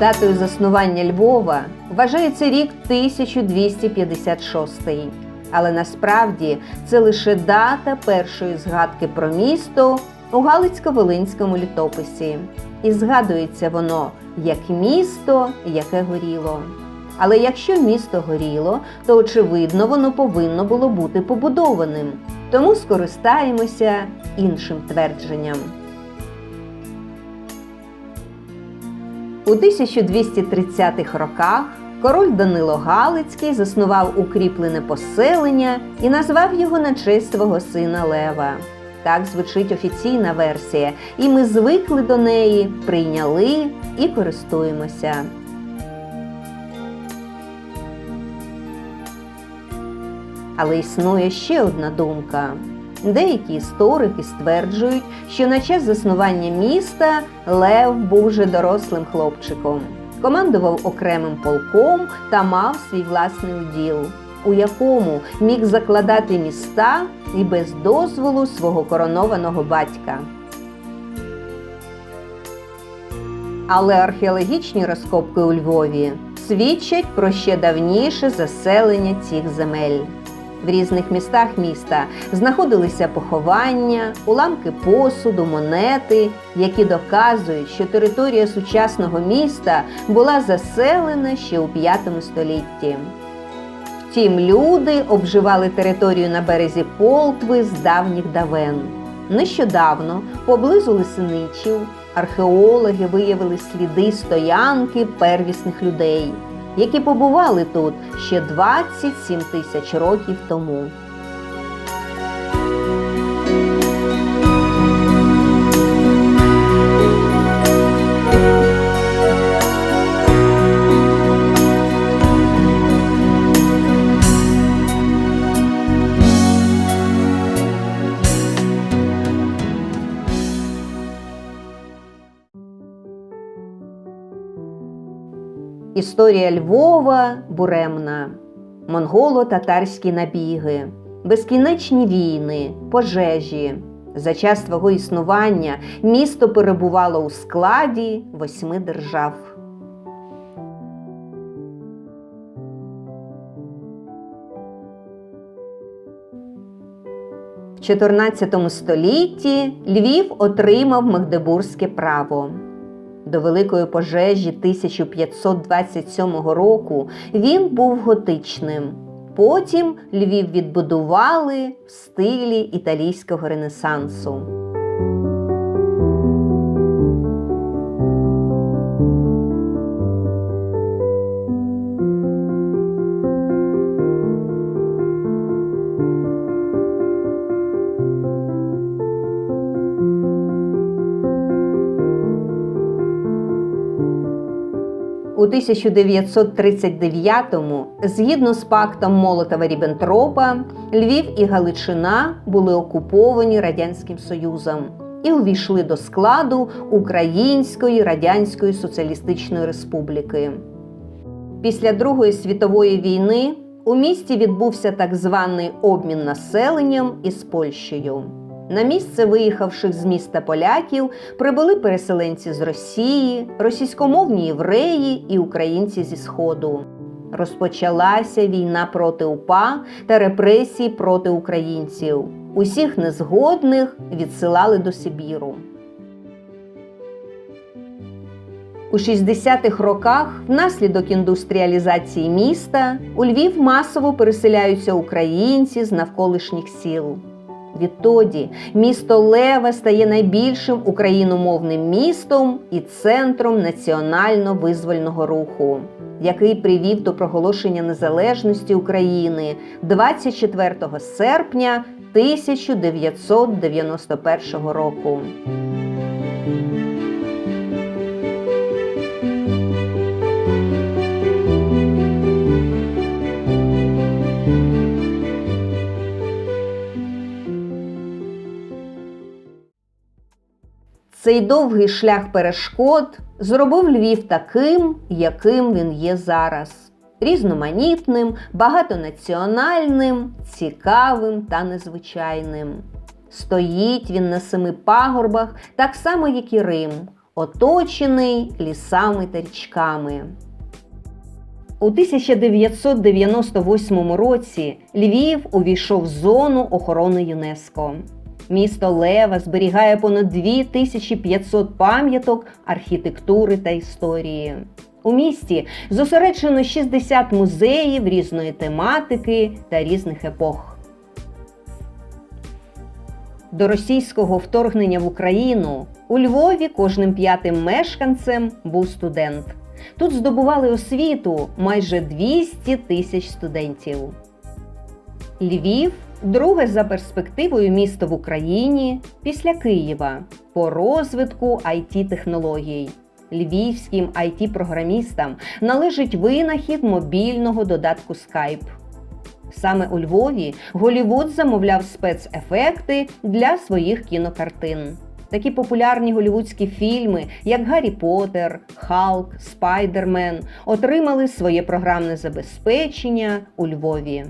Датою заснування Львова вважається рік 1256. Але насправді це лише дата першої згадки про місто у Галицько-Волинському літописі. І згадується воно як місто, яке горіло. Але якщо місто горіло, то очевидно воно повинно було бути побудованим. Тому скористаємося іншим твердженням. У 1230-х роках король Данило Галицький заснував укріплене поселення і назвав його на честь свого сина Лева. Так звучить офіційна версія, і ми звикли до неї, прийняли і користуємося. Але існує ще одна думка. Деякі історики стверджують, що на час заснування міста Лев був вже дорослим хлопчиком, командував окремим полком та мав свій власний уділ, у якому міг закладати міста і без дозволу свого коронованого батька. Але археологічні розкопки у Львові свідчать про ще давніше заселення цих земель. В різних містах міста знаходилися поховання, уламки посуду, монети, які доказують, що територія сучасного міста була заселена ще у V столітті. Втім, люди обживали територію на березі Полтви з давніх давен. Нещодавно, поблизу Лисиничів, археологи виявили сліди стоянки первісних людей, які побували тут ще 27 тисяч років тому. Історія Львова буремна, монголо-татарські набіги, безкінечні війни, пожежі. За час свого існування місто перебувало у складі восьми держав. В 14 столітті Львів отримав Магдебурзьке право. До Великої пожежі 1527 року він був готичним. Потім Львів відбудували в стилі італійського ренесансу. 1939-му, згідно з пактом Молотова-Ріббентропа, Львів і Галичина були окуповані Радянським Союзом і увійшли до складу Української Радянської Соціалістичної Республіки. Після Другої світової війни у місті відбувся так званий обмін населенням із Польщею. На місце виїхавших з міста поляків прибули переселенці з Росії, російськомовні євреї і українці зі Сходу. Розпочалася війна проти УПА та репресії проти українців. Усіх незгодних відсилали до Сибіру. У 60-х роках, внаслідок індустріалізації міста, у Львів масово переселяються українці з навколишніх сіл. Відтоді місто Лева стає найбільшим україномовним містом і центром національно-визвольного руху, який привів до проголошення незалежності України 24 серпня 1991 року. Цей довгий шлях перешкод зробив Львів таким, яким він є зараз. Різноманітним, багатонаціональним, цікавим та незвичайним. Стоїть він на семи пагорбах, так само, як і Рим, оточений лісами та річками. У 1998 році Львів увійшов в зону охорони ЮНЕСКО. Місто Лева зберігає понад 2500 пам'яток архітектури та історії. У місті зосереджено 60 музеїв різної тематики та різних епох. До російського вторгнення в Україну у Львові кожним п'ятим мешканцем був студент. Тут здобували освіту майже 200 тисяч студентів. Львів друге за перспективою місто в Україні після Києва по розвитку it технологій. Львівським it програмістам належить винахід мобільного додатку Skype. Саме у Львові Голівуд замовляв спецефекти для своїх кінокартин. Такі популярні голівудські фільми, як Гаррі Поттер, Халк, Спайдермен, отримали своє програмне забезпечення у Львові.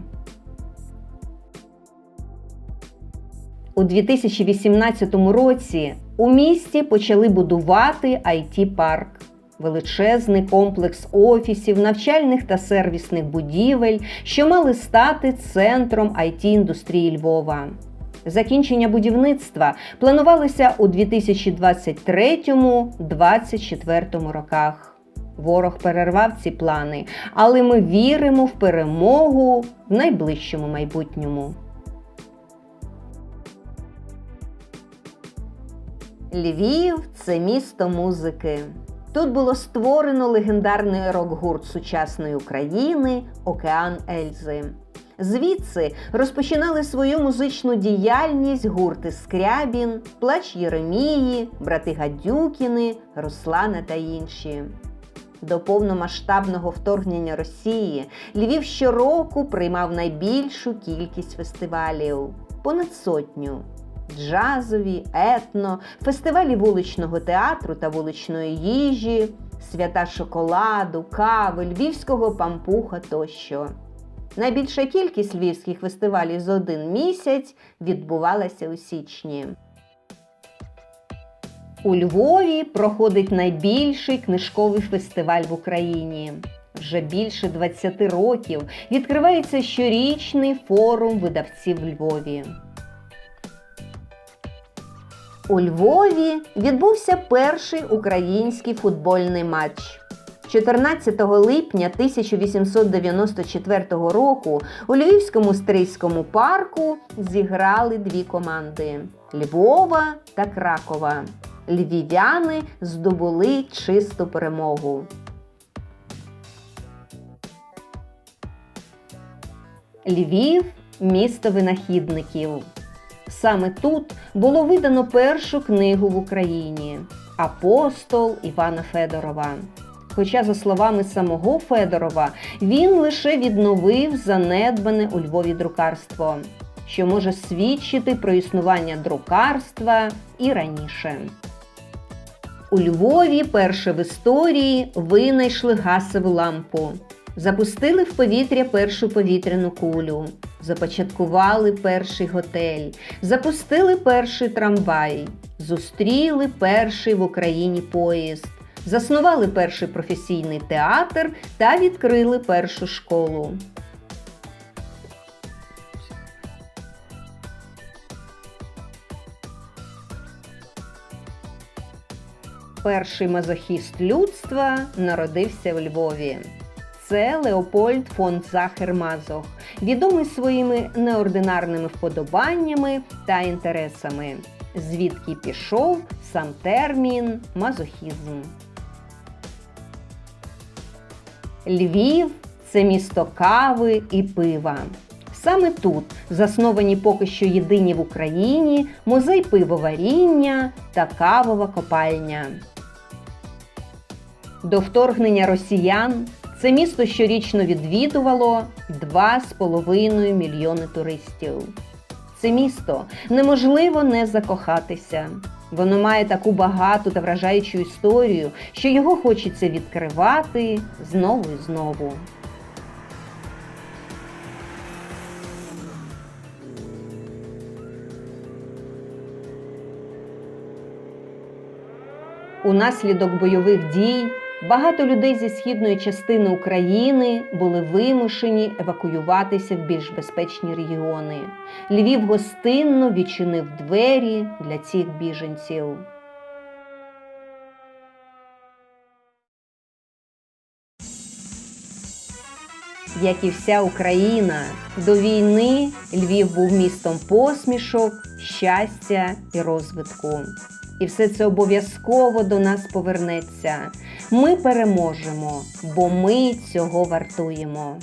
У 2018 році у місті почали будувати it парк величезний комплекс офісів, навчальних та сервісних будівель, що мали стати центром it індустрії Львова. Закінчення будівництва планувалося у 2023-2024 роках. Ворог перервав ці плани, але ми віримо в перемогу в найближчому майбутньому. Львів це місто музики. Тут було створено легендарний рок-гурт сучасної України Океан Ельзи. Звідси розпочинали свою музичну діяльність гурти Скрябін, Плач Єремії, брати Гадюкіни, Руслана та інші. До повномасштабного вторгнення Росії Львів щороку приймав найбільшу кількість фестивалів понад сотню. Джазові, етно, фестивалі вуличного театру та вуличної їжі, свята шоколаду, кави, львівського пампуха тощо. Найбільша кількість львівських фестивалів за один місяць відбувалася у січні. У Львові проходить найбільший книжковий фестиваль в Україні. Вже більше 20 років відкривається щорічний форум видавців Львові. У Львові відбувся перший український футбольний матч. 14 липня 1894 року у Львівському стрийському парку зіграли дві команди Львова та Кракова. Львів'яни здобули чисту перемогу. Львів місто винахідників. Саме тут було видано першу книгу в Україні Апостол Івана Федорова. Хоча, за словами самого Федорова, він лише відновив занедбане у Львові друкарство, що може свідчити про існування друкарства і раніше. У Львові перше в історії винайшли гасову лампу. Запустили в повітря першу повітряну кулю, започаткували перший готель, запустили перший трамвай, зустріли перший в Україні поїзд, заснували перший професійний театр та відкрили першу школу. Перший мазохіст людства народився в Львові. Це Леопольд фон Захер-Мазох, відомий своїми неординарними вподобаннями та інтересами, звідки пішов сам термін мазохізм. Львів це місто кави і пива. Саме тут засновані поки що єдині в Україні музей пивоваріння та кавова копальня. До вторгнення росіян це місто щорічно відвідувало 2,5 мільйони туристів. Це місто неможливо не закохатися. Воно має таку багату та вражаючу історію, що його хочеться відкривати знову і знову. Унаслідок бойових дій багато людей зі східної частини України були вимушені евакуюватися в більш безпечні регіони. Львів гостинно відчинив двері для цих біженців. Як і вся Україна, до війни Львів був містом посмішок, щастя і розвитку. І все це обов'язково до нас повернеться. Ми переможемо, бо ми цього вартуємо.